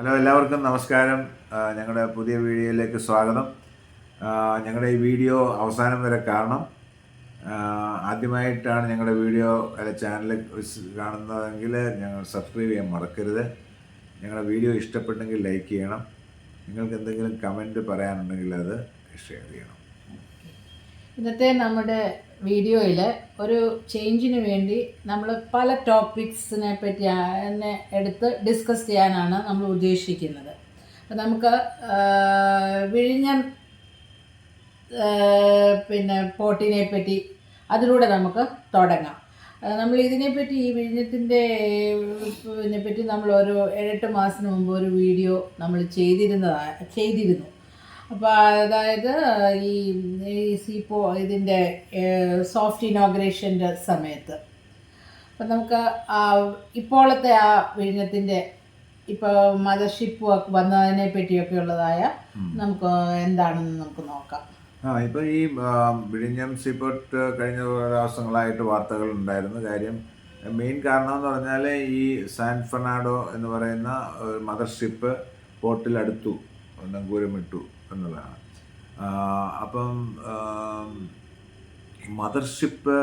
Hello എല്ലാവർക്കും നമസ്കാരം. ഞങ്ങളുടെ പുതിയ വീഡിയോയിലേക്ക് സ്വാഗതം. ഞങ്ങളുടെ ഈ വീഡിയോ അവസാനം വരെ കാണണം. ആദ്യമായിട്ടാണ് ഞങ്ങളുടെ വീഡിയോ അല്ലെ ചാനൽ കാണുന്നതെങ്കിൽ ഞങ്ങൾ സബ്സ്ക്രൈബ് ചെയ്യാൻ മറക്കരുത്. ഞങ്ങളുടെ വീഡിയോ ഇഷ്ടപ്പെട്ടെങ്കിൽ ലൈക്ക് ചെയ്യണം. നിങ്ങൾക്ക് എന്തെങ്കിലും കമന്റ് പറയാനുണ്ടെങ്കിൽ അത് ഷെയർ ചെയ്യണം. ഇന്നത്തെ നമ്മുടെ വീഡിയോയിൽ ഒരു ചേഞ്ചിന് വേണ്ടി നമ്മൾ പല ടോപ്പിക്സിനെ പറ്റി എന്നെ എടുത്ത് ഡിസ്കസ് ചെയ്യാനാണ് നമ്മൾ ഉദ്ദേശിക്കുന്നത്. അപ്പം നമുക്ക് വിഴിഞ്ഞം പിന്നെ പോട്ടിനെ പറ്റി അതിലൂടെ നമുക്ക് തുടങ്ങാം. നമ്മൾ ഇതിനെപ്പറ്റി ഈ വിഴിഞ്ഞത്തിന്റെ ഇതിനെപ്പറ്റി നമ്മൾ ഒരു ഏഴെട്ട് മാസത്തിന് മുമ്പ് ഒരു വീഡിയോ നമ്മൾ ചെയ്തിരുന്നതാണ് ചെയ്തിരുന്നു. അപ്പോൾ അതായത് ഈ ഈ സീപ്പോ ഇതിന്റെ സോഫ്റ്റ് ഇനോഗ്രേഷന്റെ സമയത്ത്. അപ്പം നമുക്ക് ആ ഇപ്പോഴത്തെ ആ വിഴിഞ്ഞത്തിന്റെ ഇപ്പോൾ മദർഷിപ്പ് വന്നതിനെ പറ്റിയൊക്കെ ഉള്ളതായ നമുക്ക് എന്താണെന്ന് നമുക്ക് നോക്കാം. ആ ഇപ്പോൾ ഈ വിഴിഞ്ഞം സീപോർട്ട് കഴിഞ്ഞ ദിവസങ്ങളായിട്ട് വാർത്തകൾ ഉണ്ടായിരുന്നു. കാര്യം മെയിൻ കാരണം എന്ന് പറഞ്ഞാൽ ഈ സാൻ ഫെർണാഡോ എന്ന് പറയുന്ന മദർഷിപ്പ് പോർട്ടിൽ അടുത്തു നങ്കൂരമിട്ടു. എന്നുള്ളതാണ് അപ്പം മദർഷിപ്പ്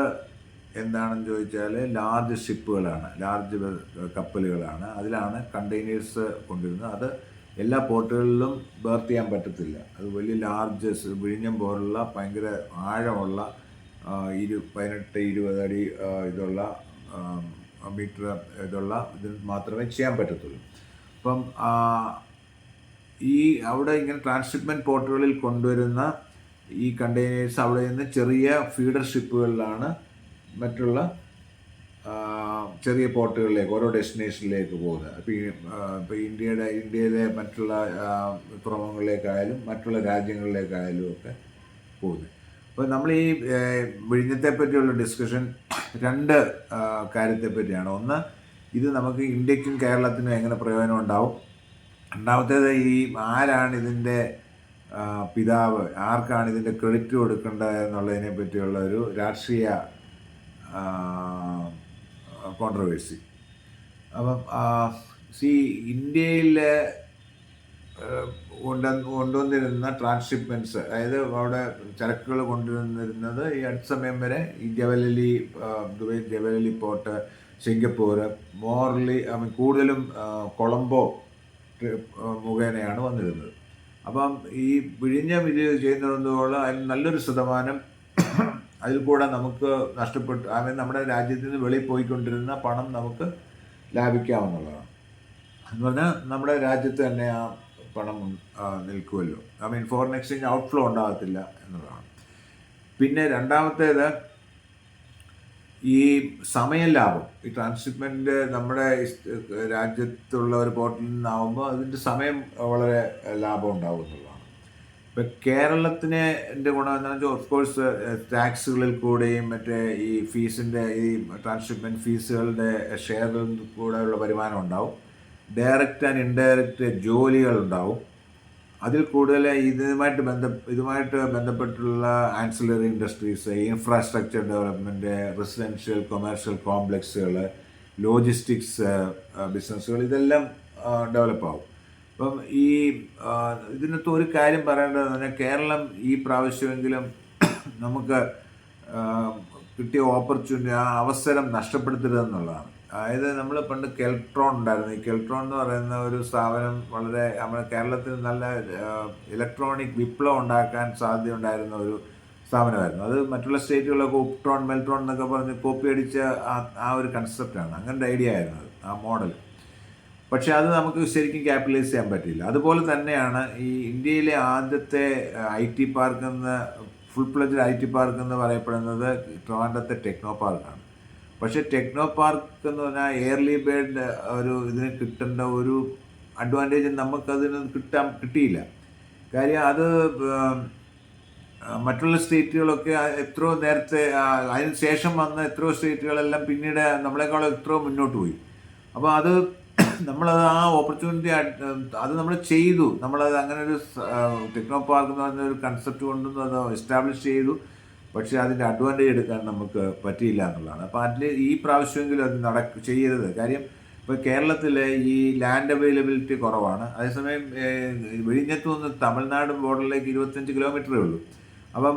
എന്താണെന്ന് ചോദിച്ചാൽ ലാർജ് ഷിപ്പുകളാണ്. ലാർജ് കപ്പലുകളാണ്. അതിലാണ് കണ്ടെയ്നേഴ്സ് കൊണ്ടിരുന്നത്. അത് എല്ലാ പോർട്ടുകളിലും ബേർത്ത് ചെയ്യാൻ പറ്റത്തില്ല. അത് വലിയ ലാർജ് വിഴിഞ്ഞം പോലുള്ള ഭയങ്കര ആഴമുള്ള ഇരു പതിനെട്ട് ഇരുപത് അടി ഇതുള്ള മീറ്റർ ഇതുള്ള ഇതിൽ മാത്രമേ ചെയ്യാൻ പറ്റത്തുള്ളൂ. അപ്പം ഈ അവിടെ ഇങ്ങനെ ട്രാൻസ്ഷിപ്മെന്റ് പോർട്ടുകളിൽ കൊണ്ടുവരുന്ന ഈ കണ്ടെയ്നേഴ്സ് അവിടെ നിന്ന് ചെറിയ ഫീഡർ ഷിപ്പുകളിലാണ് മറ്റുള്ള ചെറിയ പോർട്ടുകളിലേക്ക് ഓരോ ഡെസ്റ്റിനേഷനിലേക്ക് പോകുന്നത്. അപ്പോൾ ഇപ്പോൾ ഇന്ത്യയുടെ ഇന്ത്യയിലെ മറ്റുള്ള തുറമുഖങ്ങളിലേക്കായാലും മറ്റുള്ള രാജ്യങ്ങളിലേക്കായാലും ഒക്കെ പോകുന്നത്. അപ്പോൾ നമ്മൾ ഈ വിഴിഞ്ഞത്തെ പറ്റിയുള്ള ഡിസ്കഷൻ രണ്ട് കാര്യത്തെ പറ്റിയാണ് ഒന്ന് ഇത് നമുക്ക് ഇന്ത്യക്കും കേരളത്തിനും എങ്ങനെ പ്രയോജനം ഉണ്ടാവും? രണ്ടാമത്തേത് ഈ ആരാണ് ഇതിന്റെ പിതാവ്? ആർക്കാണ് ഇതിന്റെ ക്രെഡിറ്റ് കൊടുക്കേണ്ടത് എന്നുള്ളതിനെ പറ്റിയുള്ള ഒരു രാഷ്ട്രീയ കോൺട്രവേഴ്സി അപ്പം സി ഇന്ത്യയിൽ കൊണ്ട കൊണ്ടുവന്നിരുന്ന ട്രാൻസ്ഷിപ്മെന്റ്സ് അതായത് അവിടെ ചരക്കുകൾ കൊണ്ടുവന്നിരുന്നത് ഈ അടുത്ത സമയം വരെ ഈ Jebel Ali Dubai Jebel Ali port Singapore Morley I mean കൂടുതലും കൊളംബോ മുഖേനയാണ് വന്നിരുന്നത്. അപ്പം ഈ വിഴിഞ്ഞ ഇത് ചെയ്യുന്നതുകൊണ്ട് അതിന് നല്ലൊരു ശതമാനം അതിൽ കൂടെ നമുക്ക് നഷ്ടപ്പെട്ടു അതായത് നമ്മുടെ രാജ്യത്ത് നിന്ന് വെളിയിൽ പോയിക്കൊണ്ടിരുന്ന പണം നമുക്ക് ലാഭിക്കാവുന്നതാണ്. എന്ന് പറഞ്ഞാൽ നമ്മുടെ രാജ്യത്ത് തന്നെ ആ പണം നിൽക്കുമല്ലോ. I mean foreign exchange outflow ഉണ്ടാകത്തില്ല എന്നുള്ളതാണ്. പിന്നെ രണ്ടാമത്തേത് ഈ സമയ ലാഭം. ഈ ട്രാൻസ്ഷിപ്മെന്റ് നമ്മുടെ രാജ്യത്തുള്ള ഒരു പോർട്ടലിൽ നിന്നാവുമ്പോൾ അതിന്റെ സമയം വളരെ ലാഭം ഉണ്ടാവും എന്നുള്ളതാണ്. ഇപ്പം കേരളത്തിന് എന്റെ ഗുണം എന്താണെന്ന് വെച്ചാൽ ഓഫ് കോഴ്സ് ടാക്സുകളിൽ കൂടെയും മറ്റേ ഈ ഫീസിന്റെ ഈ ട്രാൻസ്ഷിപ്മെന്റ് ഫീസുകളുടെ ഷെയറിൽ കൂടെയുള്ള വരുമാനം ഉണ്ടാവും. ഡയറക്റ്റ് ആൻഡ് ഇൻഡയറക്റ്റ് ജോലികൾ ഉണ്ടാവും. അതിൽ കൂടുതൽ ഇതുമായിട്ട് ബന്ധ ഇതുമായിട്ട് ബന്ധപ്പെട്ടുള്ള ancillary industries infrastructure development residential commercial കോംപ്ലക്സുകൾ logistics ബിസിനസ്സുകൾ ഇതെല്ലാം ഡെവലപ്പ് ആവും. അപ്പം ഈ ഇതിനകത്ത് ഒരു കാര്യം പറയേണ്ടത് പറഞ്ഞാൽ കേരളം ഈ പ്രാവശ്യമെങ്കിലും നമുക്ക് കിട്ടിയ ഓപ്പർച്യൂണിറ്റി ആ അവസരം നഷ്ടപ്പെടുത്തരുതെന്നുള്ളതാണ്. അതായത് നമ്മൾ പണ്ട് കെൽട്രോൺ ഉണ്ടായിരുന്നു. ഈ കെൽട്രോൺ എന്ന് പറയുന്ന ഒരു സ്ഥാപനം വളരെ നമ്മുടെ കേരളത്തിൽ നല്ല ഇലക്ട്രോണിക് വിപ്ലവം ഉണ്ടാക്കാൻ സാധ്യതയുണ്ടായിരുന്ന ഒരു സ്ഥാപനമായിരുന്നു. അത് മറ്റുള്ള സ്റ്റേറ്റുകളൊക്കെ ഉപ്ട്രോൺ മെൽട്രോൺ എന്നൊക്കെ പറഞ്ഞ് കോപ്പി അടിച്ച ആ- ഒരു കൺസെപ്റ്റാണ് അങ്ങനത്തെ ഐഡിയ ആയിരുന്നു അത് ആ മോഡൽ പക്ഷേ അത് നമുക്ക് ശരിക്കും ക്യാപിറ്റലൈസ് ചെയ്യാൻ പറ്റില്ല അതുപോലെ തന്നെയാണ് ഈ ഇന്ത്യയിലെ ആദ്യത്തെ ഐ ടി പാർക്ക് എന്ന് full fledged I T park എന്ന് പറയപ്പെടുന്നത് ട്രിവാൻഡ്രത്തെ ടെക്നോ പാർക്കാണ്. പക്ഷേ ടെക്നോ പാർക്ക് എന്ന് പറഞ്ഞാൽ എയർലി ബേർഡ് ഒരു ഇതിന് കിട്ടേണ്ട ഒരു അഡ്വാന്റേജ് നമുക്കതിന് കിട്ടാൻ കിട്ടിയില്ല. കാര്യം അത് മറ്റുള്ള സ്റ്റേറ്റുകളൊക്കെ എത്രയോ നേരത്തെ അതിന് ശേഷം വന്ന എത്രയോ സ്റ്റേറ്റുകളെല്ലാം പിന്നീട് നമ്മളെക്കാളും എത്രയോ മുന്നോട്ട് പോയി. അപ്പോൾ അത് നമ്മളത് ആ ഓപ്പർച്യൂണിറ്റി അത് നമ്മൾ ചെയ്തു. നമ്മളത് അങ്ങനെ ഒരു ടെക്നോ പാർക്ക് എന്ന് പറഞ്ഞ ഒരു കൺസെപ്റ്റ് കൊണ്ടുവന്ന് അത് എസ്റ്റാബ്ലിഷ് ചെയ്തു. പക്ഷേ അതിന്റെ അഡ്വാന്റേജ് എടുക്കാൻ നമുക്ക് പറ്റിയില്ല എന്നുള്ളതാണ്. അപ്പോൾ അതിൽ ഈ പ്രാവശ്യമെങ്കിലും അത് നടക്ക ചെയ്യരുത്. കാര്യം ഇപ്പോൾ കേരളത്തിലെ ഈ ലാൻഡ് അവൈലബിലിറ്റി കുറവാണ്. അതേസമയം വിഴിഞ്ഞത്തു നിന്ന് തമിഴ്നാട് ബോർഡറിലേക്ക് ഇരുപത്തഞ്ച് കിലോമീറ്ററേ ഉള്ളൂ. അപ്പം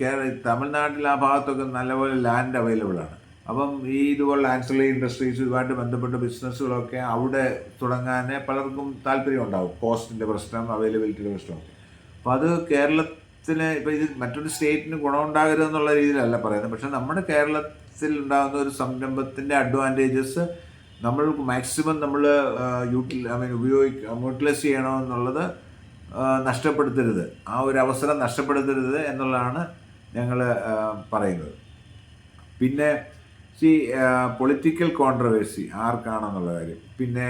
കേരള തമിഴ്നാട്ടിൽ ആ ഭാഗത്തൊക്കെ നല്ലപോലെ ലാൻഡ് അവൈലബിൾ ആണ്. അപ്പം ഈ ഇതുപോലുള്ള ആൻസലറി ഇൻഡസ്ട്രീസ് ഇതുമായിട്ട് ബന്ധപ്പെട്ട ബിസിനസ്സുകളൊക്കെ അവിടെ തുടങ്ങാൻ പലർക്കും താല്പര്യം ഉണ്ടാവും. കോസ്റ്റിന്റെ പ്രശ്നം അവൈലബിലിറ്റിയുടെ പ്രശ്നം അപ്പോൾ അത് കേരളത്തിന് ഇപ്പോൾ ഇത് മറ്റൊരു സ്റ്റേറ്റിന് ഗുണമുണ്ടാകരുതെന്നുള്ള രീതിയിലല്ല പറയുന്നത്. പക്ഷെ നമ്മുടെ കേരളത്തിൽ ഉണ്ടാകുന്ന ഒരു സംരംഭത്തിന്റെ അഡ്വാന്റേജസ് നമ്മൾ മാക്സിമം നമ്മൾ യൂട്ടിൽ ഐ മീൻ ഉപയോഗിക്കുക യൂട്ടിലൈസ് ചെയ്യണമെന്നുള്ളത് നഷ്ടപ്പെടുത്തരുത്. ആ ഒരു അവസരം നഷ്ടപ്പെടുത്തരുത് എന്നുള്ളതാണ് ഞങ്ങൾ പറയുന്നത്. പിന്നെ സി പൊളിറ്റിക്കൽ കോൺട്രവേഴ്സി ആർക്കാണെന്നുള്ള കാര്യം. പിന്നെ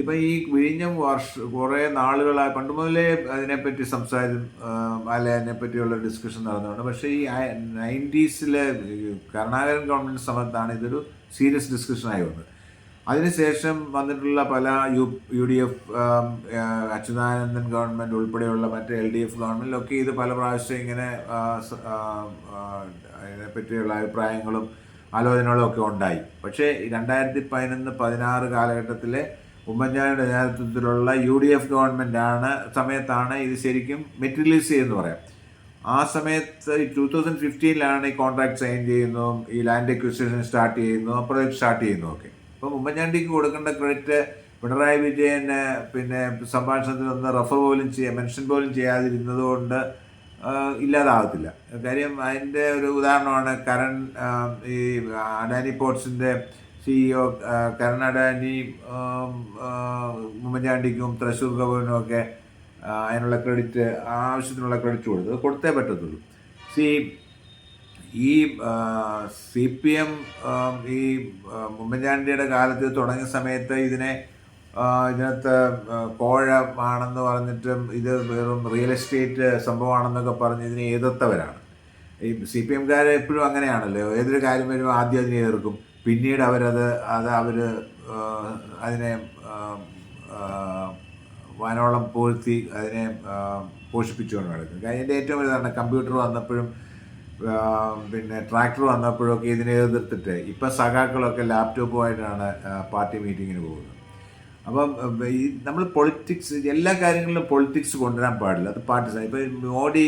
ഇപ്പം ഈ വിഴിഞ്ഞം വർഷ കുറേ നാളുകളായി പണ്ട് മുതലേ അതിനെപ്പറ്റി സംസാരം അല്ലെ അതിനെപ്പറ്റിയുള്ള ഡിസ്കഷൻ നടന്നുകൊണ്ട് പക്ഷേ ഈ നയന്റീസിലെ കരുണാകരൻ ഗവൺമെന്റ് സമയത്താണ് ഇതൊരു സീരിയസ് ഡിസ്കഷനായി വന്നത്. അതിനുശേഷം വന്നിട്ടുള്ള പല U U D F Achuthanandan government ഉൾപ്പെടെയുള്ള മറ്റ് എൽ ഡി എഫ് ഗവൺമെന്റിലൊക്കെ ഇത് പല പ്രാവശ്യം ഇങ്ങനെ അതിനെപ്പറ്റിയുള്ള അഭിപ്രായങ്ങളും ആലോചനകളും ഒക്കെ ഉണ്ടായി. പക്ഷേ രണ്ടായിരത്തി പതിനൊന്ന് പതിനാറ് കാലഘട്ടത്തിലെ ഉമ്മൻചാണ്ടിയുടെ നേതൃത്വത്തിലുള്ള യു ഡി എഫ് ഗവൺമെന്റാണ് സമയത്താണ് ഇത് ശരിക്കും മെറ്റീരിയലൈസ് ചെയ്യുന്നത് പറയാം. ആ സമയത്ത് ടൂ തൗസൻഡ് ഫിഫ്റ്റീനിലാണ് ഈ കോൺട്രാക്ട് സൈൻ ചെയ്യുന്നു ഈ ലാൻഡ് എക്വിസിഷൻ സ്റ്റാർട്ട് ചെയ്യുന്നു പ്രൊജക്ട് സ്റ്റാർട്ട് ചെയ്യുന്നു ഒക്കെ. അപ്പം ഉമ്മൻചാണ്ടിക്ക് കൊടുക്കേണ്ട ക്രെഡിറ്റ് പിണറായി വിജയന് പിന്നെ സംഭാഷണത്തിൽ ഒന്ന് റെഫർ പോലും ചെയ്യാൻ മെൻഷൻ പോലും ചെയ്യാതിരുന്നത് കൊണ്ട് ആഹ് ഇല്ലാതാകത്തില്ല കാര്യം അതിന്റെ ഒരു ഉദാഹരണമാണ് കരൺ ഈ അഡാനി പോർട്സിന്റെ സിഇഒ ആം, ആഹ് ഉമ്മൻചാണ്ടിക്കും തൃശ്ശൂർ ഗവർണറും ഒക്കെ അതിനുള്ള ക്രെഡിറ്റ് ആവശ്യത്തിനുള്ള ക്രെഡിറ്റ് കൊടുത്തു കൊടുത്തേ പറ്റത്തുള്ളൂ. സി ഈ സി പി എം ഈ ഉമ്മൻചാണ്ടിയുടെ കാലത്ത് തുടങ്ങിയ സമയത്ത് ഇതിനെ ഇതിനകത്ത് കോഴമാണെന്ന് പറഞ്ഞിട്ടും ഇത് വെറും റിയൽ എസ്റ്റേറ്റ് സംഭവമാണെന്നൊക്കെ പറഞ്ഞ് ഇതിനെ എതിർത്തവരാണ്. ഈ സി പി എംകാർ എപ്പോഴും അങ്ങനെയാണല്ലോ. ഏതൊരു കാര്യം വരുമ്പോൾ ആദ്യം അതിനെ എതിർക്കും. പിന്നീട് അവരത് അത് അവർ അതിനെ വാനോളം പൂഴ്ത്തി അതിനെ പോഷിപ്പിച്ചുകൊണ്ട് നടക്കും എന്റെ ഏറ്റവും വലുതാണ് കമ്പ്യൂട്ടർ വന്നപ്പോഴും പിന്നെ ട്രാക്ടർ വന്നപ്പോഴൊക്കെ ഇതിനെ എതിർത്തിട്ട് ഇപ്പം സഖാക്കളൊക്കെ ലാപ്ടോപ്പുമായിട്ടാണ് പാർട്ടി മീറ്റിങ്ങിന് പോകുന്നത്. അപ്പം ഈ നമ്മൾ പൊളിറ്റിക്സ് എല്ലാ കാര്യങ്ങളിലും പൊളിറ്റിക്സ് കൊണ്ടുവരാൻ പാടില്ല. അത് പാർട്ടി ഇപ്പം മോഡി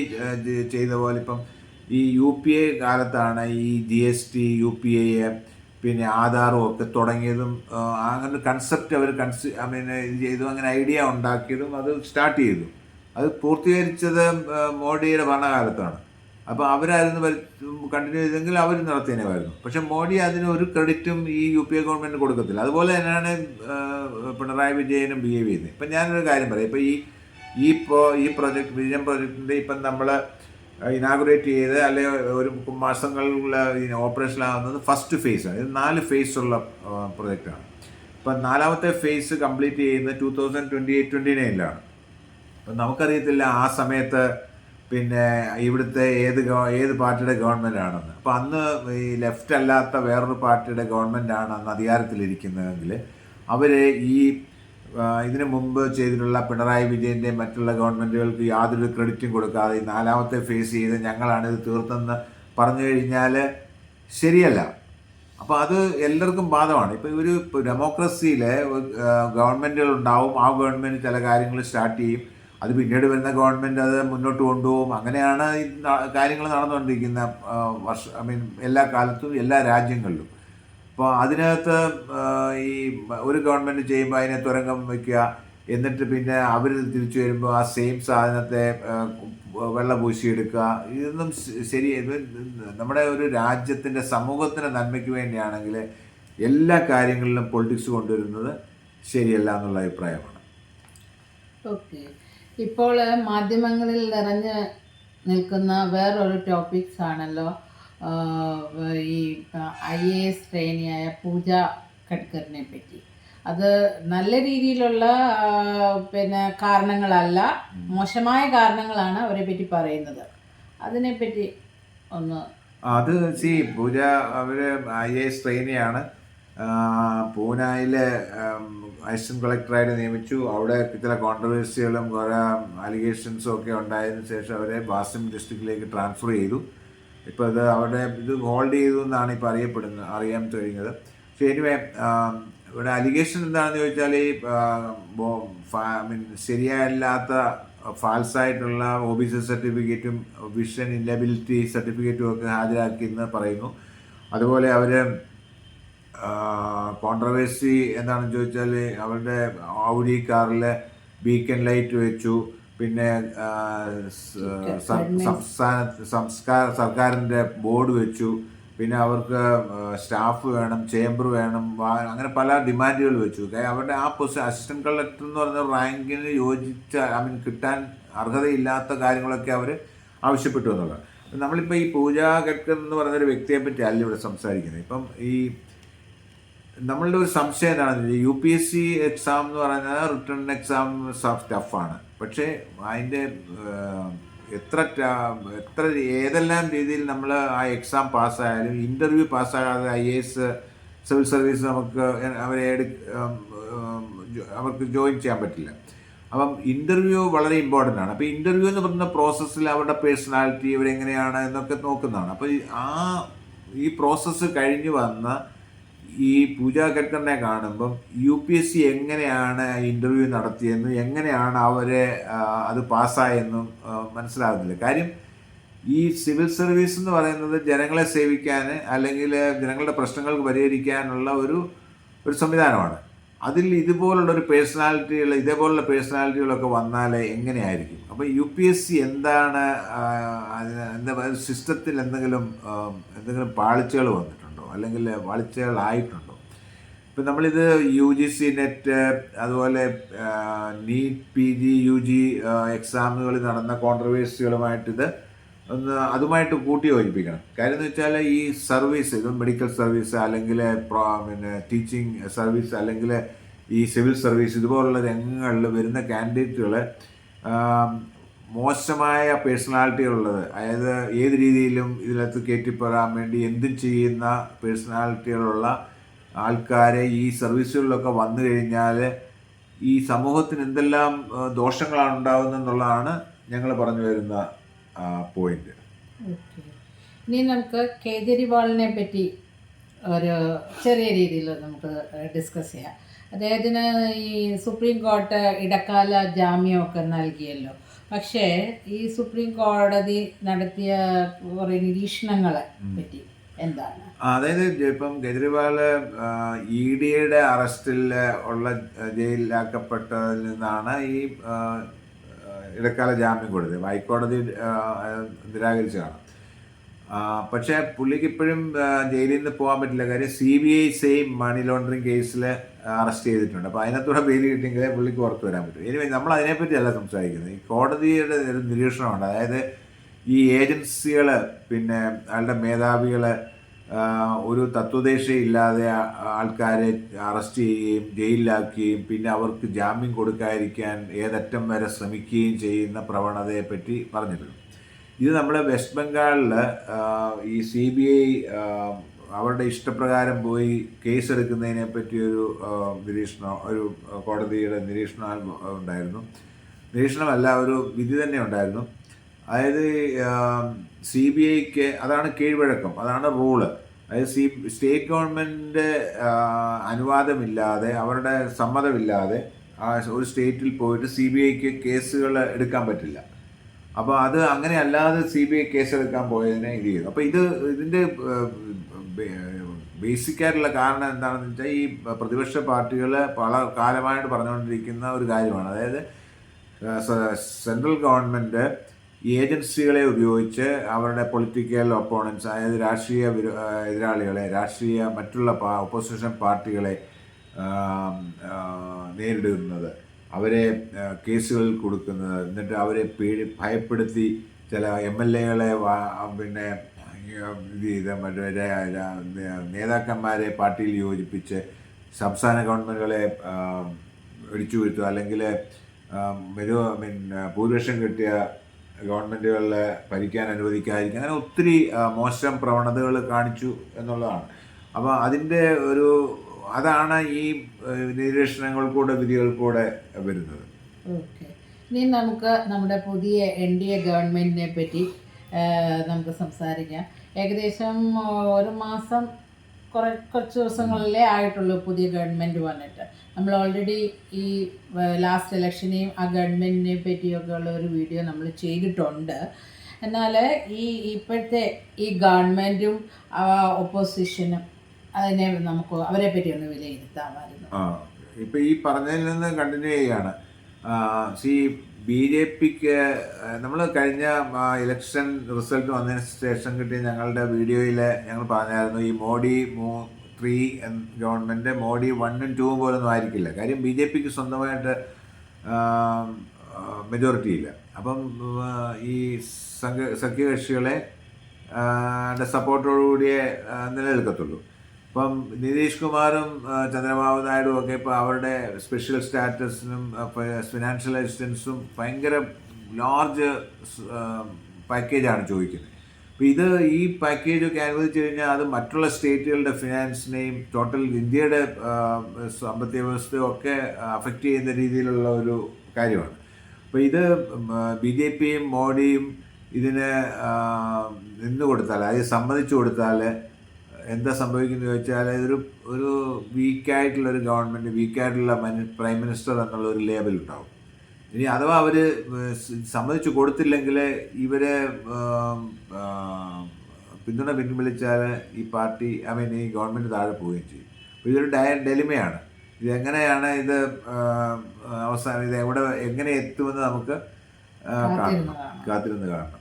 ചെയ്ത പോലെ ഇപ്പം ഈ യു പി എ കാലത്താണ് ഈ G S T U P A പിന്നെ ആധാറും ഒക്കെ തുടങ്ങിയതും അങ്ങനെ കൺസെപ്റ്റ് അവർ കൺസി ഐ മീൻ ഇത് ചെയ്തു അങ്ങനെ ഐഡിയ ഉണ്ടാക്കിയതും അത് സ്റ്റാർട്ട് ചെയ്തു. അത് പൂർത്തീകരിച്ചത് മോഡിയുടെ ഭരണകാലത്താണ്. അപ്പോൾ അവരായിരുന്നു കണ്ടിന്യൂ ചെയ്തെങ്കിൽ അവർ നടത്തിയതിനായിരുന്നു പക്ഷെ മോഡി അതിന് ഒരു ക്രെഡിറ്റും ഈ യു പി എ ഗവൺമെന്റ് കൊടുക്കത്തില്ല. അതുപോലെ തന്നെയാണ് പിണറായി വിജയനും ബിഹേവ് ചെയ്യുന്നത് ഇപ്പം ഞാനൊരു കാര്യം പറയാം. ഇപ്പം ഈ ഈ ഇപ്പോൾ പ്രൊജക്ട് വിജയം പ്രൊജക്ടിന്റെ ഇപ്പം നമ്മൾ ഇനാഗുറേറ്റ് ചെയ്ത് അല്ലെ ഒരു മാസങ്ങളിൽ ഓപ്പറേഷനാകുന്നത് ഫസ്റ്റ് ഫേസാണ് ഇത് നാല് ഫേസ് ഉള്ള പ്രൊജക്റ്റാണ് ഇപ്പം നാലാമത്തെ ഫേസ് കംപ്ലീറ്റ് ചെയ്യുന്നത് two thousand twenty eight twenty നയനിലാണ് അപ്പം നമുക്കറിയത്തില്ല ആ സമയത്ത് പിന്നെ ഇവിടുത്തെ ഏത് ഏത് പാർട്ടിയുടെ ഗവൺമെന്റ് ആണെന്ന്. അപ്പം അന്ന് ഈ ലെഫ്റ്റ് അല്ലാത്ത വേറൊരു പാർട്ടിയുടെ ഗവൺമെന്റ് ആണ് അന്ന് അധികാരത്തിലിരിക്കുന്നതെങ്കിൽ അവർ ഈ ഇതിനു മുമ്പ് ചെയ്തിട്ടുള്ള പിണറായി വിജയന്റെ മറ്റുള്ള ഗവൺമെന്റുകൾക്ക് യാതൊരു ക്രെഡിറ്റും കൊടുക്കാതെ നാലാമത്തെ ഫേസ് ചെയ്ത് ഞങ്ങളാണ് ഇത് തീർത്തെന്ന് പറഞ്ഞു കഴിഞ്ഞാൽ ശരിയല്ല. അപ്പോൾ അത് എല്ലാവർക്കും ബാധമാണ് ഇപ്പോൾ ഒരു ഡെമോക്രസിയിൽ ഗവൺമെന്റുകൾ ഉണ്ടാവും ആ ഗവൺമെന്റ് ചില കാര്യങ്ങൾ സ്റ്റാർട്ട് ചെയ്യും. അത് പിന്നീട് വരുന്ന ഗവൺമെന്റ് അത് മുന്നോട്ട് കൊണ്ടുപോകും. അങ്ങനെയാണ് കാര്യങ്ങൾ നടന്നുകൊണ്ടിരിക്കുന്ന വർഷ ഐ മീൻ എല്ലാ കാലത്തും എല്ലാ രാജ്യങ്ങളിലും. അപ്പോൾ അതിനകത്ത് ഈ ഒരു ഗവൺമെന്റ് ചെയ്യുമ്പോൾ അതിനെ തുരങ്കം വയ്ക്കുക എന്നിട്ട് പിന്നെ അവർ തിരിച്ചു വരുമ്പോൾ ആ സെയിം സാധനത്തെ വെള്ള പൂശിയെടുക്കുക ഇതൊന്നും ശരി നമ്മുടെ ഒരു രാജ്യത്തിന്റെ സമൂഹത്തിന്റെ നന്മയ്ക്ക് വേണ്ടിയാണെങ്കിൽ എല്ലാ കാര്യങ്ങളിലും പൊളിറ്റിക്സ് കൊണ്ടുവരുന്നത് ശരിയല്ല എന്നുള്ള അഭിപ്രായമാണ്. ഓക്കെ. ഇപ്പോൾ മാധ്യമങ്ങളിൽ നിറഞ്ഞ് നിൽക്കുന്ന വേറൊരു ടോപ്പിക്സ് ആണല്ലോ ഈ ഐ എ എസ് ട്രെയിനിയായ പൂജ ഖഡ്കറിനെ പറ്റി. അത് നല്ല രീതിയിലുള്ള പിന്നെ കാരണങ്ങളല്ല മോശമായ കാരണങ്ങളാണ് അവരെ പറ്റി പറയുന്നത്. അതിനെപ്പറ്റി ഒന്ന് അത് സി പൂജ അവർ ഐ എ എസ് ട്രെയിനിയാണ് പൂനായിലെ അസിസ്റ്റന്റ് കളക്ടറായിട്ട് നിയമിച്ചു. അവിടെ ചില കോൺട്രവേഴ്സികളും കുറേ അലിഗേഷൻസും ഒക്കെ ഉണ്ടായതിനു ശേഷം അവരെ ബാസിം ഡിസ്ട്രിക്റ്റിലേക്ക് ട്രാൻസ്ഫർ ചെയ്തു. ഇപ്പോൾ ഇത് അവിടെ ഇത് ഹോൾഡ് ചെയ്തു എന്നാണ് ഇപ്പോൾ അറിയപ്പെടുന്നത് അറിയാൻ കഴിഞ്ഞത് പക്ഷേ എനിവേ ഇവിടെ അലിഗേഷൻ എന്താണെന്ന് ചോദിച്ചാൽ ഈ മീൻ ശരിയല്ലാത്ത ഫാൾസായിട്ടുള്ള ഒ ബി സി സർട്ടിഫിക്കറ്റും വിഷൻ ഇല്ലബിലിറ്റി സർട്ടിഫിക്കറ്റും ഒക്കെ ഹാജരാക്കിയെന്ന് പറയുന്നു. അതുപോലെ അവർ കോൺട്രവേഴ്സി എന്താണെന്ന് ചോദിച്ചാൽ അവരുടെ ഔഡി കാറിൽ ബീക്കൺ ലൈറ്റ് വെച്ചു. പിന്നെ സംസ്ഥാന സംസ്കാര സർക്കാരിന്റെ ബോർഡ് വെച്ചു. പിന്നെ അവർക്ക് സ്റ്റാഫ് വേണം ചേംബർ വേണം അങ്ങനെ പല ഡിമാൻഡുകൾ വെച്ചു. അവരുടെ ആ പൊസിഷൻ അസിസ്റ്റന്റ് കളക്ടർ എന്ന് പറഞ്ഞ റാങ്കിന് യോജിച്ച ഐ മീൻ കിട്ടാൻ അർഹതയില്ലാത്ത കാര്യങ്ങളൊക്കെ അവർ ആവശ്യപ്പെട്ടു എന്നുള്ളത് നമ്മളിപ്പോൾ ഈ പൂജാ ഗഡ്കർ എന്ന് പറയുന്ന ഒരു വ്യക്തിയെ പറ്റി അല്ല ഇവിടെ സംസാരിക്കുന്നത്. ഇപ്പം ഈ നമ്മളുടെ ഒരു സംശയം എന്താണെന്ന് U P S C exam എന്ന് പറയുന്നത് റിട്ടേൺ എക്സാം ടഫാണ്. പക്ഷേ അതിന്റെ എത്ര എത്ര ഏതെല്ലാം രീതിയിൽ നമ്മൾ ആ എക്സാം പാസ്സായാലും interview പാസ്സാകാതെ I A S civil service നമുക്ക് അവരെ അവർക്ക് ജോയിൻ ചെയ്യാൻ പറ്റില്ല. അപ്പം ഇന്റർവ്യൂ വളരെ ഇമ്പോർട്ടന്റ് ആണ്. അപ്പോൾ ഇന്റർവ്യൂ എന്ന് പറയുന്ന പ്രോസസ്സിൽ അവരുടെ പേഴ്സണാലിറ്റി ഇവരെങ്ങനെയാണ് എന്നൊക്കെ നോക്കുന്നതാണ്. അപ്പോൾ ആ ഈ പ്രോസസ്സ് കഴിഞ്ഞ് വന്ന ഈ പൂജ കെൽക്കറിനെ കാണുമ്പം യു പി എസ് സി എങ്ങനെയാണ് ഇന്റർവ്യൂ നടത്തിയെന്നും എങ്ങനെയാണ് അവരെ അത് പാസ്സായെന്നും മനസ്സിലാകുന്നില്ല കാര്യം ഈ സിവിൽ സർവീസ് എന്ന് പറയുന്നത് ജനങ്ങളെ സേവിക്കാൻ അല്ലെങ്കിൽ ജനങ്ങളുടെ പ്രശ്നങ്ങൾക്ക് പരിഹരിക്കാനുള്ള ഒരു ഒരു സംവിധാനമാണ്. അതിൽ ഇതുപോലുള്ള ഒരു പേഴ്സണാലിറ്റികൾ ഇതേപോലുള്ള പേഴ്സണാലിറ്റികളൊക്കെ വന്നാൽ എങ്ങനെയായിരിക്കും? അപ്പോൾ യു പി എസ് സി എന്താണ് എന്താ സിസ്റ്റത്തിൽ എന്തെങ്കിലും എന്തെങ്കിലും പാളിച്ചകൾ വന്നിട്ടുണ്ടോ? അല്ലെങ്കിൽ പാളിച്ചകളായിട്ടുണ്ടോ ഇപ്പം നമ്മളിത് യു ജി സി നെറ്റ് അതുപോലെ NEET P G U G എക്സാമുകളിൽ നടന്ന കോൺട്രവേഴ്സികളുമായിട്ടിത് ഒന്ന് അതുമായിട്ട് കൂട്ടി യോജിപ്പിക്കണം കാര്യം എന്ന് വെച്ചാൽ ഈ സർവീസ് ഇത് മെഡിക്കൽ സർവീസ് അല്ലെങ്കിൽ പിന്നെ ടീച്ചിങ് സർവീസ് അല്ലെങ്കിൽ ഈ സിവിൽ സർവീസ് ഇതുപോലുള്ള രംഗങ്ങളിൽ വരുന്ന കാൻഡിഡേറ്റുകൾ മോശമായ പേഴ്സണാലിറ്റികളുള്ളത്. അതായത് ഏത് രീതിയിലും ഇതിനകത്ത് കയറ്റിപ്പെടാൻ വേണ്ടി എന്തും ചെയ്യുന്ന പേഴ്സണാലിറ്റികളുള്ള ആൾക്കാരെ ഈ സർവീസുകളിലൊക്കെ വന്നു കഴിഞ്ഞാൽ ഈ സമൂഹത്തിന് എന്തെല്ലാം ദോഷങ്ങളാണ് ഉണ്ടാവുന്നത് എന്നുള്ളതാണ് ഞങ്ങൾ പറഞ്ഞു വരുന്ന പോയിന്റ് ഇനി നമുക്ക് കേജ്രിവാളിനെ പറ്റി ഒരു ചെറിയ രീതിയിൽ നമുക്ക് ഡിസ്കസ് ചെയ്യാം. അദ്ദേഹത്തിന് ഈ സുപ്രീം കോർട്ട് ഇടക്കാല ജാമ്യമൊക്കെ നൽകിയല്ലോ. പക്ഷേ ഈ സുപ്രീം കോടതി നടത്തിയ കുറേ നിരീക്ഷണങ്ങളെ പറ്റി എന്താണ്? അതായത് ഇപ്പം കെജ്രിവാൾ ഇ ഡിയുടെ അറസ്റ്റിൽ ഉള്ള ജയിലിലാക്കപ്പെട്ടതിൽ നിന്നാണ് ഈ ഇടക്കാല ജാമ്യം കൊടുത്തത്. ഹൈക്കോടതി നിരാകരിച്ചതാണ്. പക്ഷേ പുള്ളിക്ക് ഇപ്പോഴും ജയിലിൽ നിന്ന് പോകാൻ പറ്റില്ല. കാര്യം C B I same money laundering കേസിൽ അറസ്റ്റ് ചെയ്തിട്ടുണ്ട്. അപ്പോൾ അതിനകത്തൂടെ ബെയിൽ കിട്ടിയെങ്കിലേ പുള്ളിക്ക് പുറത്ത് വരാൻ പറ്റും. ഇനി നമ്മൾ അതിനെപ്പറ്റി അല്ല സംസാരിക്കുന്നത്. ഈ കോടതിയുടെ ഒരു നിരീക്ഷണമുണ്ട്. അതായത് ഈ ഏജൻസികൾ പിന്നെ അയാളുടെ മേധാവികൾ ഒരു തത്വദേശയില്ലാതെ ആൾക്കാരെ അറസ്റ്റ് ചെയ്യുകയും ജയിലിലാക്കുകയും പിന്നെ അവർക്ക് ജാമ്യം കൊടുക്കാതിരിക്കാൻ ഏതറ്റം വരെ ശ്രമിക്കുകയും ചെയ്യുന്ന പ്രവണതയെപ്പറ്റി പറഞ്ഞിട്ടുണ്ട്. ഇത് നമ്മുടെ വെസ്റ്റ് ബംഗാളിൽ ഈ സി ബി ഐ അവരുടെ ഇഷ്ടപ്രകാരം പോയി കേസ് എടുക്കുന്നതിനെ പറ്റി ഒരു ആ, നിരീക്ഷണം ഒരു കോടതിയുടെ നിരീക്ഷണം ഉണ്ടായിരുന്നു. നിരീക്ഷണമല്ല ഒരു വിധി തന്നെ ഉണ്ടായിരുന്നു. അതായത് സി ബി ഐക്ക് അതാണ് കീഴ്വഴക്കം അതാണ് റൂൾ. അതായത് സി സ്റ്റേറ്റ് ഗവൺമെന്റ് അനുവാദമില്ലാതെ അവരുടെ സമ്മതമില്ലാതെ ഒരു സ്റ്റേറ്റിൽ പോയിട്ട് സി ബി ഐക്ക് കേസുകൾ എടുക്കാൻ പറ്റില്ല. അപ്പോൾ അത് അങ്ങനെ അല്ലാതെ സി ബി ഐ കേസ് എടുക്കാൻ പോയതിനെ ഇത് ചെയ്തു. അപ്പോൾ ഇത് ഇതിന്റെ ബേസിക് ആയിട്ടുള്ള കാരണം എന്താണെന്ന് വെച്ചാൽ ഈ പ്രതിപക്ഷ പാർട്ടികൾ പല കാലമായിട്ട് പറഞ്ഞുകൊണ്ടിരിക്കുന്ന ഒരു കാര്യമാണ്. അതായത് സെൻട്രൽ ഗവൺമെന്റ് ഏജൻസികളെ ഉപയോഗിച്ച് അവരുടെ പൊളിറ്റിക്കൽ ഒപ്പോണൻസ് അതായത് രാഷ്ട്രീയ എതിരാളികളെ രാഷ്ട്രീയ മറ്റുള്ള ഒപ്പോസിഷൻ പാർട്ടികളെ നേരിടുന്നത് അവരെ കേസുകൾ കൊടുക്കുന്നത് എന്നിട്ട് അവരെ പേടി ഭയപ്പെടുത്തി ചില എം എൽ എകളെ പിന്നെ ഇത് മറ്റേ നേതാക്കന്മാരെ പാർട്ടിയിൽ യോജിപ്പിച്ച് സംസ്ഥാന ഗവൺമെന്റുകളെ ഇടിച്ചു വീഴ്ത്തുക അല്ലെങ്കിൽ മെരു മീൻ ഭൂരിപക്ഷം കിട്ടിയ ഗവൺമെന്റുകളെ ഭരിക്കാൻ അനുവദിക്കാതിരിക്കുക. അങ്ങനെ ഒത്തിരി മോശം പ്രവണതകൾ കാണിച്ചു എന്നുള്ളതാണ്. അപ്പോൾ അതിന്റെ ഒരു അതാണ് ഈ നിരീക്ഷണങ്ങൾക്കൂടെ വിധികൾക്കൂടെ വരുന്നത്. ഓക്കെ. ഇനി നമുക്ക് നമ്മുടെ പുതിയ എൻ ഡി എ ഗവൺമെന്റിനെ പറ്റി നമുക്ക് സംസാരിക്കാം. ഏകദേശം ഒരു മാസം കുറേ കുറച്ച് ദിവസങ്ങളിലേ ആയിട്ടുള്ളൂ പുതിയ ഗവൺമെന്റ് വന്നിട്ട്. നമ്മൾ ഓൾറെഡി ഈ ലാസ്റ്റ് ഇലക്ഷനെയും ആ ഗവൺമെന്റിനെയും പറ്റിയൊക്കെ ഉള്ള ഒരു വീഡിയോ നമ്മൾ ചെയ്തിട്ടുണ്ട്. എന്നാൽ ഈ ഇപ്പോഴത്തെ ഈ ഗവൺമെന്റും ഒപ്പോസിഷനും അതിനെ നമുക്ക് അവരെ പറ്റി ഒന്ന് വിലയിരുത്താമായിരുന്നു. ഇപ്പൊ ഈ പറഞ്ഞതിൽ നിന്ന് കണ്ടിന്യൂ ചെയ്യുകയാണ്. സി ബി ജെ പിക്ക് നമ്മൾ കഴിഞ്ഞ ഇലക്ഷൻ റിസൾട്ട് വന്നതിന് ശേഷം കിട്ടിയ ഞങ്ങളുടെ വീഡിയോയിൽ ഞങ്ങൾ പറഞ്ഞായിരുന്നു ഈ മോഡി മൂ ത്രീ ഗവൺമെന്റ് മോഡി വണ്ണും ടൂവും പോലൊന്നും ആയിരിക്കില്ല. കാര്യം ബി ജെ പിക്ക് സ്വന്തമായിട്ട് മെജോറിറ്റി ഇല്ല. അപ്പം ഈ സംഘ സഖ്യകക്ഷികളെ സപ്പോർട്ടോടുകൂടിയേ നിലനിൽക്കത്തുള്ളൂ. ഇപ്പം നിതീഷ് കുമാറും ചന്ദ്രബാബു നായിഡുവും ഒക്കെ ഇപ്പോൾ അവരുടെ സ്പെഷ്യൽ സ്റ്റാറ്റസിനും ഫിനാൻഷ്യൽ അസിസ്റ്റൻസും ഭയങ്കര ലാർജ് പാക്കേജാണ് ചോദിക്കുന്നത്. അപ്പോൾ ഇത് ഈ പാക്കേജൊക്കെ അനുവദിച്ചു കഴിഞ്ഞാൽ അത് മറ്റുള്ള സ്റ്റേറ്റുകളുടെ ഫിനാൻസിനെയും ടോട്ടൽ ഇന്ത്യയുടെ സാമ്പത്തിക വ്യവസ്ഥയും ഒക്കെ അഫക്റ്റ് ചെയ്യുന്ന രീതിയിലുള്ള ഒരു കാര്യമാണ്. അപ്പോൾ ഇത് ബി ജെ പിയും മോഡിയും ഇതിന് നിന്ന് കൊടുത്താൽ അതായത് സമ്മതിച്ചു കൊടുത്താൽ എന്താ സംഭവിക്കുന്നത് ചോദിച്ചാൽ ഇതൊരു ഒരു വീക്കായിട്ടുള്ള ഒരു ഗവൺമെന്റ് വീക്കായിട്ടുള്ള പ്രൈം മിനിസ്റ്റർ എന്നുള്ള ഒരു ലേബൽ ഉണ്ടാവും. ഇനി അഥവാ അവർ സമ്മതിച്ചു കൊടുത്തില്ലെങ്കിൽ ഇവരെ പിന്തുണ പിൻവലിച്ചാൽ ഈ പാർട്ടി ഐ മീൻ ഈ ഗവൺമെന്റ് താഴെ പോവുകയും ചെയ്യും. ഇതൊരു ഡയ ഡെലിമയാണ്. ഇതെങ്ങനെയാണ് ഇത് അവസാനം ഇത് എവിടെ എങ്ങനെ എത്തുമെന്ന് നമുക്ക് കാത്തിരുന്ന് കാണണം.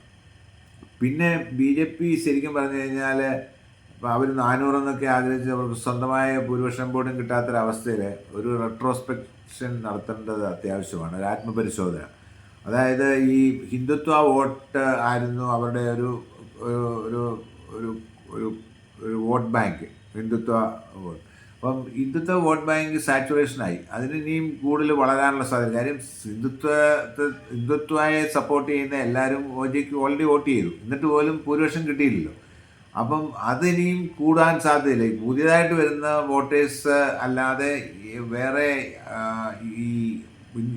പിന്നെ ബി ജെ പി ശരിക്കും പറഞ്ഞു കഴിഞ്ഞാൽ ഇപ്പോൾ അവർ നാനൂറെന്നൊക്കെ ആഗ്രഹിച്ച് അവർക്ക് സ്വന്തമായ ഭൂരിപക്ഷം പോലും കിട്ടാത്തൊരവസ്ഥയിൽ ഒരു റെട്രോസ്പെക്ഷൻ നടത്തേണ്ടത് അത്യാവശ്യമാണ് ഒരു ആത്മപരിശോധന. അതായത് ഈ ഹിന്ദുത്വ വോട്ട് ആയിരുന്നു അവരുടെ ഒരു ഒരു ഒരു ഒരു ഒരു വോട്ട് ബാങ്ക് ഹിന്ദുത്വ വോട്ട്. അപ്പം ഹിന്ദുത്വ വോട്ട് ബാങ്ക് സാച്ചുറേഷനായി അതിന് ഇനിയും കൂടുതൽ വളരാനുള്ള സാധ്യത. കാര്യം ഹിന്ദുത്വ ഹിന്ദുത്വയെ സപ്പോർട്ട് ചെയ്യുന്ന എല്ലാവരും ഒ ജെക്ക് ഓൾറെഡി വോട്ട് ചെയ്തു. എന്നിട്ട് പോലും ഭൂരിപക്ഷം കിട്ടിയില്ലല്ലോ. അപ്പം അതിനിയും കൂടാൻ സാധ്യതയില്ല. പുതിയതായിട്ട് വരുന്ന വോട്ടേഴ്സ് അല്ലാതെ വേറെ ഈ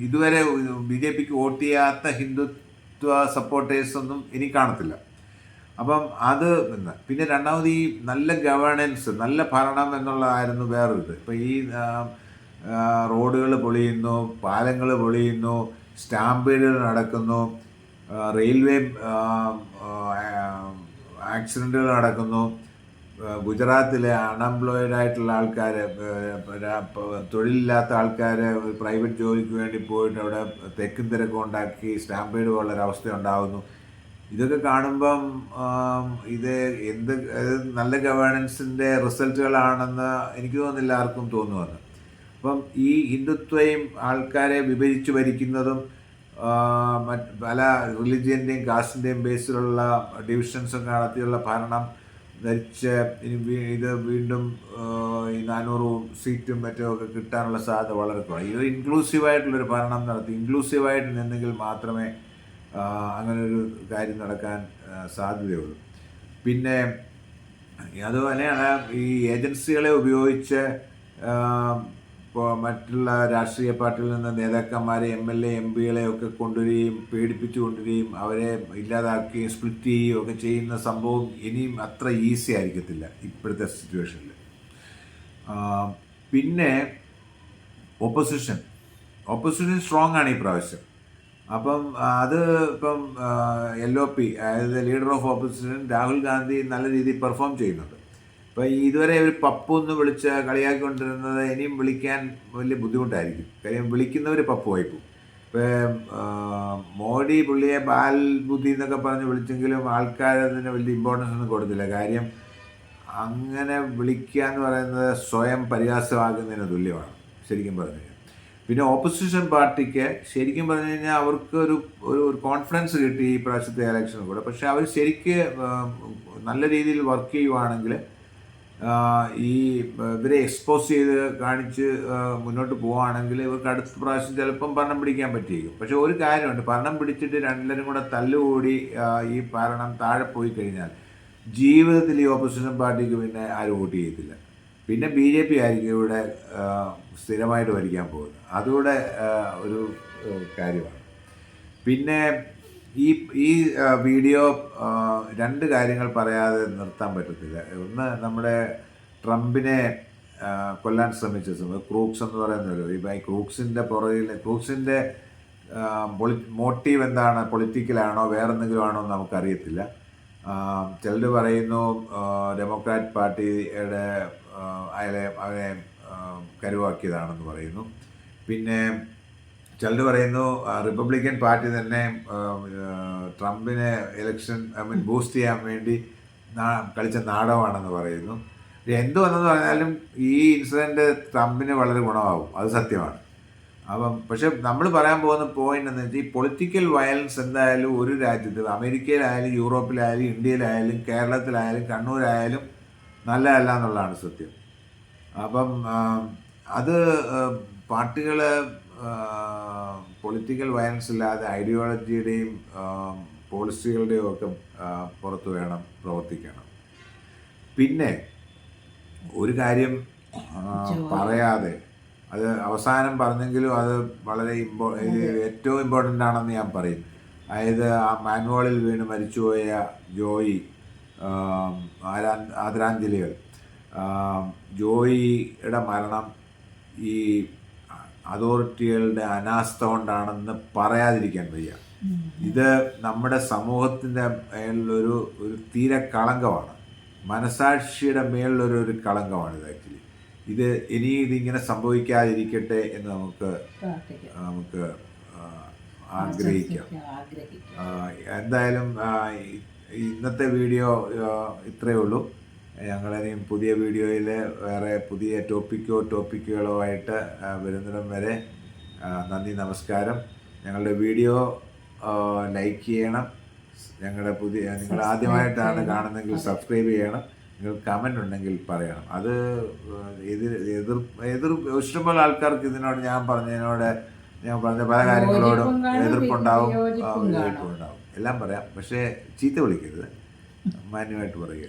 ഇതുവരെ ബി ജെ പിക്ക് വോട്ട് ചെയ്യാത്ത ഹിന്ദുത്വ സപ്പോർട്ടേഴ്സൊന്നും ഇനി കാണത്തില്ല. അപ്പം അത് പിന്നെ രണ്ടാമത് ഈ നല്ല ഗവേണൻസ് നല്ല ഭരണം എന്നുള്ളതായിരുന്നു വേറൊരു ഇത് ഇപ്പം ഈ റോഡുകൾ പൊളിയുന്നു പാലങ്ങൾ പൊളിയുന്നു സ്റ്റാമ്പുകൾ നടക്കുന്നു റെയിൽവേ ആക്സിഡന്റുകൾ നടക്കുന്നു. ഗുജറാത്തിലെ അൺഎംപ്ലോയിഡ് ആയിട്ടുള്ള ആൾക്കാർ തൊഴിലില്ലാത്ത ആൾക്കാർ പ്രൈവറ്റ് ജോലിക്ക് വേണ്ടി പോയിട്ട് അവിടെ തെക്കും തിരക്കും ഉണ്ടാക്കി സ്റ്റാമ്പേഡ് പോലുള്ളൊരു അവസ്ഥ ഉണ്ടാകുന്നു ഇതൊക്കെ കാണുമ്പം ഇത് എന്ത് നല്ല ഗവേണൻസിന്റെ റിസൾട്ടുകളാണെന്ന് എനിക്ക് തോന്നുന്നില്ല ആർക്കും തോന്നുമെന്ന്. അപ്പം ഈ ഹിന്ദുത്വയും ആൾക്കാരെ വിഭജിച്ച് ഭരിക്കുന്നതും പല റിലിജിയന്റെയും കാസ്റ്റിന്റെയും ബേസിലുള്ള ഡിവിഷൻസും നടത്തിയുള്ള ഭരണം ധരിച്ച് ഇനി ഇത് വീണ്ടും ഈ നാനൂറ് സീറ്റും മറ്റും ഒക്കെ കിട്ടാനുള്ള സാധ്യത വളരെ കുറവാണ് ഇത് ഇൻക്ലൂസീവായിട്ടുള്ളൊരു ഭരണം നടത്തി ഇൻക്ലൂസീവായിട്ട് നിന്നെങ്കിൽ മാത്രമേ അങ്ങനൊരു കാര്യം നടക്കാൻ സാധ്യതയുള്ളൂ. പിന്നെ അതുപോലെയാണ് ഈ ഏജൻസികളെ ഉപയോഗിച്ച് ഇപ്പോൾ മറ്റുള്ള രാഷ്ട്രീയ പാർട്ടിയിൽ നിന്ന് നേതാക്കന്മാരെ എം എൽ എ എം പികളെ ഒക്കെ കൊണ്ടുവരികയും പേടിപ്പിച്ചു കൊണ്ടുവരികയും അവരെ ഇല്ലാതാക്കുകയും സ്പ്ലിറ്റ് ചെയ്യുകയും ഒക്കെ ചെയ്യുന്ന സംഭവം ഇനിയും അത്ര ഈസി ആയിരിക്കത്തില്ല ഇപ്പോഴത്തെ സിറ്റുവേഷനിൽ പിന്നെ ഓപ്പോസിഷൻ ഓപ്പോസിഷൻ സ്ട്രോങ് ആണ് ഈ പ്രാവശ്യം. അപ്പം അത് ഇപ്പം എൽ ഒ പി അതായത് leader of opposition Rahul Gandhi നല്ല രീതിയിൽ പെർഫോം ചെയ്യുന്നുണ്ട്. അപ്പോൾ ഇതുവരെ ഒരു പപ്പു എന്ന് വിളിച്ച് കളിയാക്കിക്കൊണ്ടിരുന്നത് ഇനിയും വിളിക്കാൻ വലിയ ബുദ്ധിമുട്ടായിരിക്കും. കാര്യം വിളിക്കുന്നവർ പപ്പു വായിക്കും ഇപ്പോൾ മോഡി പുള്ളിയെ ബാൽ ബുദ്ധി എന്നൊക്കെ പറഞ്ഞ് വിളിച്ചെങ്കിലും ആൾക്കാർ അതിന് വലിയ ഇമ്പോർട്ടൻസ് ഒന്നും കൊടുത്തില്ല. കാര്യം അങ്ങനെ വിളിക്കുക എന്ന് പറയുന്നത് സ്വയം പരിഹാസമാകുന്നതിന് തുല്യമാണ്. ശരിക്കും പറഞ്ഞു കഴിഞ്ഞാൽ. പിന്നെ ഓപ്പോസിഷൻ പാർട്ടിക്ക് ശരിക്കും പറഞ്ഞു കഴിഞ്ഞാൽ അവർക്ക് ഒരു ഒരു കോൺഫിഡൻസ് കിട്ടി ഈ പ്രാവശ്യത്തെ ഇലക്ഷനും കൂടെ. പക്ഷെ അവർ ശരിക്ക് നല്ല രീതിയിൽ വർക്ക് ചെയ്യുവാണെങ്കിൽ ഈ ഇവരെ എക്സ്പോസ് ചെയ്ത് കാണിച്ച് മുന്നോട്ട് പോവുകയാണെങ്കിൽ ഇവർക്ക് അടുത്ത പ്രാവശ്യം ചിലപ്പം ഭരണം പിടിക്കാൻ പറ്റിയേക്കും പക്ഷെ ഒരു കാര്യമുണ്ട്. ഭരണം പിടിച്ചിട്ട് രണ്ടിലും കൂടെ തല്ലുകൂടി ഈ ഭരണം താഴെ പോയി കഴിഞ്ഞാൽ ജീവിതത്തിൽ ഈ ഓപ്പോസിഷൻ പാർട്ടിക്ക് പിന്നെ ആരും വോട്ട് ചെയ്യത്തില്ല. പിന്നെ ബി ജെ പി ആയിരിക്കും ഇവിടെ സ്ഥിരമായിട്ട് ഭരിക്കാൻ പോകുന്നത്. അതുകൂടെ ഒരു കാര്യമാണ്. പിന്നെ ഈ ഈ വീഡിയോ രണ്ട് കാര്യങ്ങൾ പറയാതെ നിർത്താൻ പറ്റത്തില്ല. ഒന്ന് നമ്മുടെ ട്രംപിനെ കൊല്ലാൻ ശ്രമിച്ച സമയം ക്രൂക്സ് എന്ന് പറയുന്നൊരു ഈ ബൈ ക്രൂക്സിന്റെ പുറകിൽ ക്രൂക്സിന്റെ പൊളി മോട്ടീവ് എന്താണ് പൊളിറ്റിക്കലാണോ വേറെ എന്തെങ്കിലും ആണോ എന്ന് നമുക്കറിയത്തില്ല. ചിലർ പറയുന്നു ഡെമോക്രാറ്റ് പാർട്ടിയുടെ അയാളെ അവനെ കരുവാക്കിയതാണെന്ന് പറയുന്നു. പിന്നെ ചിലർ പറയുന്നു റിപ്പബ്ലിക്കൻ പാർട്ടി തന്നെ ട്രംപിനെ ഇലക്ഷൻ ഐ മീൻ ബൂസ്റ്റ് ചെയ്യാൻ വേണ്ടി കളിച്ച നാടകമാണെന്ന് പറയുന്നു. എന്ത് വന്നെന്ന് പറഞ്ഞാലും ഈ ഇൻസിഡന്റ് ട്രംപിന് വളരെ ഗുണമാവും. അത് സത്യമാണ്. അപ്പം പക്ഷെ നമ്മൾ പറയാൻ പോകുന്ന പോയിന്റ് എന്ന് വെച്ചാൽ ഈ പൊളിറ്റിക്കൽ വയലൻസ് എന്തായാലും ഒരു രാജ്യത്ത് അമേരിക്കയിലായാലും യൂറോപ്പിലായാലും ഇന്ത്യയിലായാലും കേരളത്തിലായാലും കണ്ണൂരായാലും നല്ലതല്ല എന്നുള്ളതാണ് സത്യം. അപ്പം അത് പാർട്ടികൾ പൊളിറ്റിക്കൽ വയലൻസ് ഇല്ലാതെ ഐഡിയോളജിയുടെയും പോളിസികളുടെയും ഒക്കെ പുറത്ത് വേണം പ്രവർത്തിക്കണം. പിന്നെ ഒരു കാര്യം പറയാതെ അത് അവസാനം പറഞ്ഞെങ്കിലും അത് വളരെ ഇമ്പോ ഏറ്റവും ഇമ്പോർട്ടന്റ് ആണെന്ന് ഞാൻ പറയും. അതായത് ആ മാനുവളിൽ വീണ് മരിച്ചുപോയ ജോയി ആദരാഞ്ജലികൾ. ജോയിയുടെ മരണം ഈ അതോറിറ്റികളുടെ അനാസ്ഥ കൊണ്ടാണെന്ന് പറയാതിരിക്കാൻ വയ്യ. ഇത് നമ്മുടെ സമൂഹത്തിന്റെ മേളിലൊരു ഒരു തീരെ കളങ്കമാണ്. മനസാക്ഷിയുടെ മേളിലൊരു ഒരു കളങ്കമാണ് ഇത് ആക്ച്വലി. ഇത് ഇനി ഇതിങ്ങനെ സംഭവിക്കാതിരിക്കട്ടെ എന്ന് നമുക്ക് നമുക്ക് ആഗ്രഹിക്കാം. എന്തായാലും ഇന്നത്തെ വീഡിയോ ഇത്രയേ ഉള്ളൂ. ഞങ്ങളിനിയും പുതിയ വീഡിയോയിൽ വേറെ പുതിയ ടോപ്പിക്കോ ടോപ്പിക്കുകളോ ആയിട്ട് വരുന്നിടം വരെ നന്ദി നമസ്കാരം. ഞങ്ങളുടെ വീഡിയോ ലൈക്ക് ചെയ്യണം. ഞങ്ങളുടെ പുതിയ നിങ്ങൾ ആദ്യമായിട്ടാണ് കാണുന്നതെങ്കിൽ സബ്സ്ക്രൈബ് ചെയ്യണം. നിങ്ങൾ കമന്റ് ഉണ്ടെങ്കിൽ പറയണം. അത് എതിർ എതിർ എതിർ ഇഷ്ടംപോലെ ആൾക്കാർക്ക് ഇതിനോട് ഞാൻ പറഞ്ഞതിനോട് ഞാൻ പറഞ്ഞ പല കാര്യങ്ങളോടും എതിർപ്പുണ്ടാവും. വിയോജിപ്പുണ്ടാവും എല്ലാം പറയാം. പക്ഷേ ചീത്ത വിളിക്കരുത്. മാന്യമായിട്ട് പറയുക.